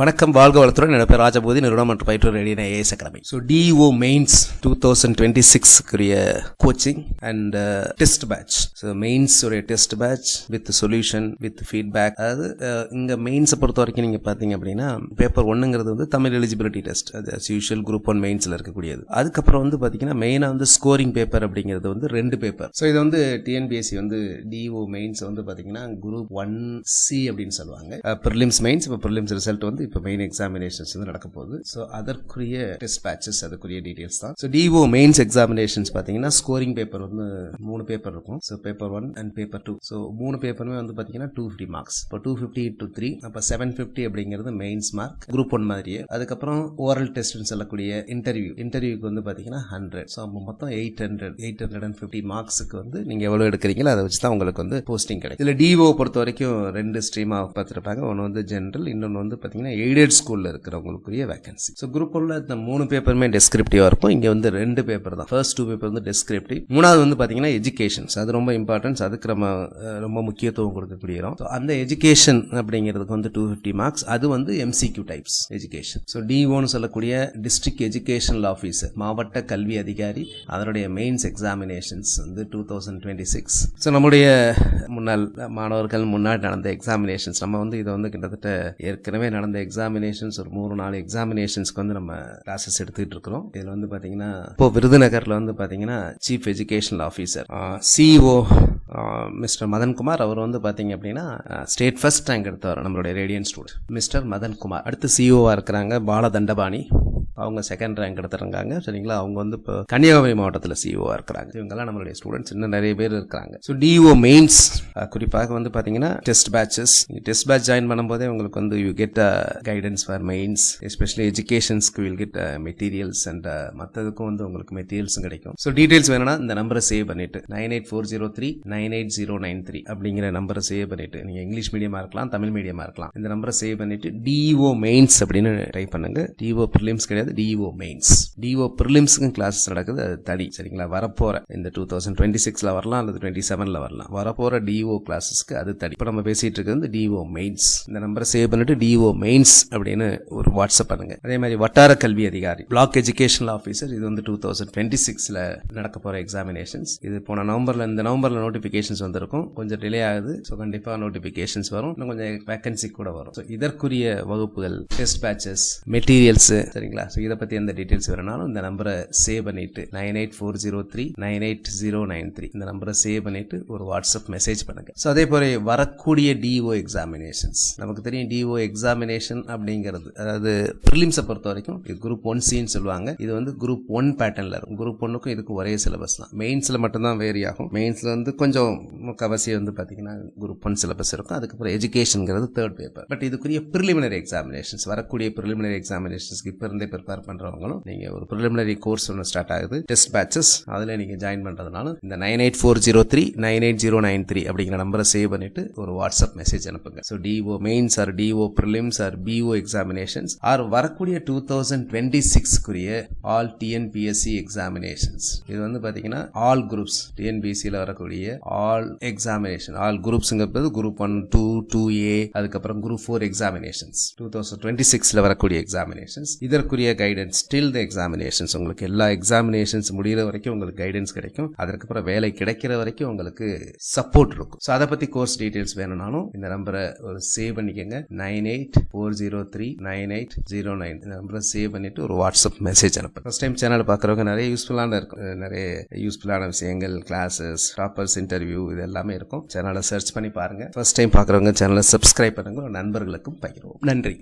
வணக்கம் வாழ்க வளத்துடன். என்னோட பேர் ராஜபூதி. நிறுவனம் மற்றும் பயிற்று ரெடியான AS academy so DO mains two thousand twenty சிக்ஸ்க்குரிய coaching and test batch so mains உடைய test batch with solution with feedback அதாவது uh, இங்கே மெயின்ஸை பொறுத்த வரைக்கும் நீங்கள் பார்த்தீங்க அப்படின்னா பேப்பர் ஒன்றுங்கிறது வந்து தமிழ் எலிஜிபிலிட்டி டெஸ்ட் அது அஸ் யூஷுவல் குரூப் ஒன் மெயின்ஸில் இருக்கக்கூடியது. அதுக்கப்புறம் வந்து பார்த்தீங்கன்னா மெயினாக வந்து ஸ்கோரிங் பேப்பர் அப்படிங்கிறது வந்து ரெண்டு பேப்பர் ஸோ இது வந்து டிஎன்பிஎஸ்சி வந்து டிஓ மெயின்ஸ் வந்து பார்த்தீங்கன்னா குரூப் ஒன் சி அப்படின்னு சொல்லுவாங்க. ப்ரிலிம்ஸ் மெயின்ஸ் இப்போ ப்ரிலிம்ஸ் ரிசல்ட் வந்து இப்போ மெயின் எக்ஸாமினேஷன்ஸ் வந்து நடக்க போகுது. ஸோ அதற்குரிய டெஸ்ட் பேட்சஸ் அதுக்குரிய டீடைல்ஸ் தான். ஸோ டிஓ மெயின்ஸ் எக்ஸாமினேஷன்ஸ் பார்த்தீங்கன்னா ஸ்கோரிங் பேப்பர் வந்து மூணு பேப்பர் இருக்கும். So paper one and paper two so மூணு பேப்பருமே வந்து பார்த்தீங்கன்னா டூ ஃபிஃப்டி மார்க்ஸ் இப்போ டூ ஃபிஃப்டி டு த்ரீ அப்போ செவன் ஃபிஃப்டி அப்படிங்கிறது மெயின்ஸ் மார்க் குரூப் ஒன் மாதிரியே. அதுக்கப்புறம் ஓரல் டெஸ்ட்னு சொல்லக்கூடிய இன்டர்வியூ இன்டர்வியூக்கு வந்து பார்த்தீங்கன்னா ஹண்ட்ரட் ஸோ மொத்தம் eight hundred eight hundred and fifty மார்க்ஸுக்கு வந்து நீங்கள் எவ்வளோ எடுக்கிறீங்களோ அதை வச்சு தான் உங்களுக்கு வந்து போஸ்டிங் கிடைக்கும். இதில் டிஓ பொறுத்த வரைக்கும் ரெண்டு ஸ்ட்ரீமாக பார்த்துருப்பாங்க. ஒன்று வந்து ஜென்ரல் இன்னொன்று வந்து பார்த்தீங்கன்னா எய்டட் ஸ்கூலில் இருக்கிறவங்களுக்குரிய வேகன்சி ஸோ குரூப் ஒன்ல இந்த மூணு பேப்பருமே டெஸ்கிரிப்டிவாக இருக்கும். இங்கே வந்து ரெண்டு பேப்பர் தான். ஃபர்ஸ்ட் டூ பேப்பர் வந்து டெஸ்கிரிப்டிவ் மூணாவது வந்து பார்த்தீங்கன்னா எஜுகேஷன்ஸ் அது ரொம்ப இம்பார்ட்டன்ஸ் அதுக்கு நம்ம ரொம்ப முக்கியத்துவம் கொடுக்கக்கூடிய இடம். அந்த எஜுகேஷன் அப்படிங்கிறதுக்கு வந்து டூ ஃபிஃப்டி மார்க்ஸ் அது வந்து எம்சிக்யூ டைப்ஸ் எஜுகேஷன் ஸோ டிஓன்னு சொல்லக்கூடிய டிஸ்ட்ரிக்ட் எஜுகேஷனல் ஆஃபீஸர் மாவட்ட கல்வி அதிகாரி அதனுடைய மெயின்ஸ் எக்ஸாமினேஷன்ஸ் வந்து two thousand twenty six so நம்முடைய முன்னாள் மாணவர்கள் முன்னாடி நடந்த எக்ஸாமினேஷன்ஸ் நம்ம வந்து இதை வந்து கிட்டத்தட்ட ஏற்கனவே நடந்த எக்ஸாமினேஷன்ஸ் ஒரு மூணு நாலு எக்ஸாமினேஷன்ஸ்க்கு வந்து நம்ம கிளாஸஸ் எடுத்துக்கிட்டு இருக்கிறோம். இதில் வந்து பார்த்தீங்கன்னா இப்போ விருதுநகரில் வந்து பார்த்தீங்கன்னா chief educational officer CEO mister Madankumar அவர் வந்து பார்த்தீங்க அப்படின்னா ஸ்டேட் ஃபர்ஸ்ட் ரேங்க் எடுத்தவர் நம்மளுடைய ரேடியன் ஸ்டூடெண்ட் மிஸ்டர் மதன்குமார். அடுத்து சிஇஓவாக இருக்கிறாங்க பாலதண்டபாணி. அவங்க செகண்ட் ரேங்க் எடுத்துருக்காங்க. சரிங்களா? அவங்க வந்து இப்போ கன்னியாகுமரி மாவட்டத்தில் சிஇஓவாக இருக்கிறாங்க. இவங்கெல்லாம் நம்மளுடைய ஸ்டூடெண்ட்ஸ் இன்னும் நிறைய பேர் இருக்கிறாங்க. ஸோ டிஓ மெயின்ஸ் குறிப்பாக வந்து பார்த்தீங்கன்னா test batches test batch join பண்ணும்போதே உங்களுக்கு வந்து you get guidance for mains especially எஜுகேஷன்ஸ்க்கு will get materials and மற்றதுக்கும் வந்து உங்களுக்கு மெட்டீரியல்ஸும் கிடைக்கும். ஸோ டீடைல்ஸ் வேணும்னா இந்த நம்பரை சேவ் பண்ணிட்டு nine eight four zero three nine eight zero nine three அப்படிங்கிற நம்பரை சேவ் பண்ணிட்டு நீங்கள் இங்கிலீஷ் மீடியமாக இருக்கலாம் தமிழ் மீடியமாக இருக்கலாம். இந்த நம்பரை சேவ் பண்ணிட்டு டிஓ மெயின்ஸ் அப்படின்னு டைப் பண்ணுங்க. டிஓ பிலிம்ஸ் கிடையாது. டிஓ மெயின்ஸ் டிஓ ப்ரிலிம்ஸுக்கும் கிளாஸஸ் நடக்குது. அது தனி. சரிங்களா? வரப்போற இந்த டூ தௌசண்ட் டுவெண்ட்டி சிக்ஸில் வரலாம் அல்லது டுவெண்ட்டி செவனில் வரலாம். வரப்போற டிஓ கிளாஸஸ்க்கு அது தனி. இப்போ நம்ம பேசிட்டு இருக்கிறது டிஓ மெயின்ஸ் இந்த நம்பரை சேவ் பண்ணிட்டு டிஓ மெயின்ஸ் அப்படின்னு ஒரு வாட்ஸ்அப் பண்ணுங்க. அதே மாதிரி வட்டார கல்வி அதிகாரி பிளாக் எஜுகேஷனல் ஆஃபீஸர் இது வந்து டூ தௌசண்ட் டுவெண்ட்டி சிக்ஸில் நடக்க போகிற எக்ஸாமினேஷன்ஸ் இது போன நவம்பரில் இந்த நவம்பரில் நோட்டிஃபிகேஷன்ஸ் வந்திருக்கும். கொஞ்சம் டிலே ஆகுது. ஸோ கண்டிப்பாக நோட்டிஃபிகேஷன்ஸ் வரும். இன்னும் கொஞ்சம் வேகன்சி கூட வரும். ஸோ இதற்குரிய வகுப்புகள் டெஸ்ட் பேட்சஸ் மெட்டீரியல்ஸ் சரிங்களா? ஸோ இதை பற்றி எந்த டீட்டெயில்ஸ் வேணாலும் இந்த நம்பரை சேவ் பண்ணிட்டு nine eight four zero three nine eight zero nine three இந்த நம்பரை சேவ் பண்ணிட்டு ஒரு வாட்ஸ்அப் மெசேஜ் பண்ணுங்கள் ஸோ அதே போல வரக்கூடிய டிஓ எக்ஸாமினேஷன்ஸ் நமக்கு தெரியும் டிஓ எக்ஸாமினேஷன் அப்படிங்கிறது அதாவது ப்ரிலிம்ஸை பொறுத்த வரைக்கும் இது குரூப் ஒன் சின்னு சொல்லுவாங்க. இது வந்து குரூப் ஒன் பேட்டர்னில் இருக்கும். குரூப் ஒன்னுக்கும் இதுக்கு ஒரே சிலபஸ் தான். மெயின்ஸில் மட்டும்தான் வேரி ஆகும். மெயின்ஸில் வந்து கொஞ்சம் கவசி வந்து பார்த்தீங்கன்னா குரூப் ஒன் சிலபஸ் இருக்கும். அதுக்கப்புறம் எஜுகேஷன்ங்கிறது தேர்ட் பேப்பர் பட் இதுக்குரிய ப்ரிலிமினரி எக்ஸாமினேஷன்ஸ் வரக்கூடிய ப்ரிலிமினரி எக்ஸாமினேஷன்ஸ்க்கு இப்போ இருந்தே ப்ரிப்பேர் பண்றவங்களும் நீங்க ஒரு ப்ரிலிமினரி கோர்ஸ் ஒன்று ஸ்டார்ட் ஆகுது டெஸ்ட் பேட்சஸ் அதுல நீங்கள் ஜாயின் பண்றதுனால இந்த nine eight four zero three nine eight zero nine three அப்படிங்கிற நம்பரை சேவ் பண்ணிட்டு ஒரு வாட்ஸ்அப் மெசேஜ் அனுப்புங்க. So DO mains or DO prelims or PO examinations or வரக்கூடிய டூ தௌசண்ட் டுவெண்ட்டி சிக்ஸ்க்குரிய ஆல் டிஎன்பிஎஸ்சி எக்ஸாமினேஷன்ஸ் இது வந்து பார்த்தீங்கன்னா ஆல் குரூப்ஸ் டிஎன்பிஎஸ்சியில் வரக்கூடிய all examination all குரூப்ஸுங்கிறது group one two two A அதுக்கப்புறம் group four examinations two thousand twenty சிக்ஸில் வரக்கூடிய எக்ஸாமினேஷன்ஸ் இதற்குரிய கைடன்ஸ் ஸ்டில் த எக்ஸாமினேஷன்ஸ் உங்களுக்கு எல்லா எக்ஸாமினேஷன்ஸ் முடிகிற வரைக்கும் உங்களுக்கு கைடன்ஸ் கிடைக்கும். அதற்கப்புறம் வேலை கிடைக்கிற வரைக்கும் உங்களுக்கு சப்போர்ட் இருக்கும். ஸோ அதை பற்றி கோர்ஸ் டீட்டெயில்ஸ் வேணும்னாலும் இந்த நம்பரை ஒரு சேவ் பண்ணிக்கோங்க. Nine eight four zero three nine eight zero nine இந்த நம்பரை சேவ் பண்ணிட்டு ஒரு வாட்ஸ்அப் மெசேஜ் அனுப்பு ஃபர்ஸ்ட் டைம் சேனல் பார்க்குறவங்க நிறைய யூஸ்ஃபுல்லான இருக்கும். நிறைய யூஸ்ஃபுல்லான விஷயங்கள் கிளாஸஸ் டாப்பர்ஸ் இன்டர்வியூ இது எல்லாமே இருக்கும். சேனலை சர்ச் பண்ணி பாருங்க. ஃபர்ஸ்ட் டைம் பார்க்குறவங்க சேனலை சப்ஸ்கிரைப் பண்ணுங்க. நண்பர்களுக்கும் பகிர்வோம். நன்றி.